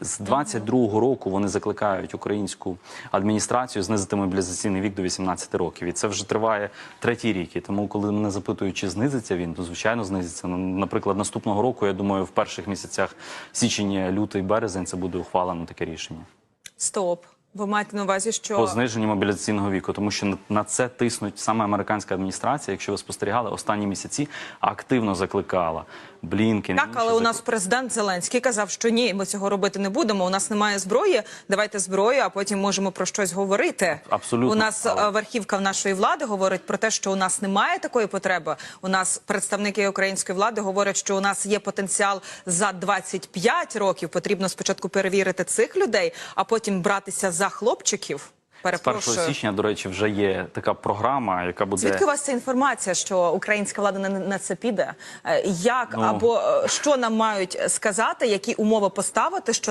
З 22-го року вони закликають українську адміністрацію знизити мобілізаційний вік до 18 років. І це вже триває третій рік. І тому, коли мене запитують, чи знизиться він, то звичайно знизиться. Ну, Наприклад, наступного року, я думаю, в перших місяцях січень, лютий, березень це буде ухвалено таке рішення Стоп. Ви маєте на увазі, що по зниженню мобілізаційного віку, тому що на- це тиснуть саме американська адміністрація. Якщо ви спостерігали, останні місяці активно закликала Блінкен. так, але у закли- нас президент Зеленський казав, що ні, ми цього робити не будемо. У нас немає зброї. Давайте зброю, а потім можемо про щось говорити. Абсолютно. У нас Але- е, верхівка нашої влади говорить про те, що у нас немає такої потреби. У нас представники української влади говорять, що у нас є потенціал за 25 років. Потрібно спочатку перевірити цих людей, а потім братися за хлопчиків. З 1 січня, до речі, вже є така програма, яка буде Звідки у вас ця інформація, що українська влада на, на це піде? Е, Як Ну. або е, що нам мають сказати, які умови поставити, що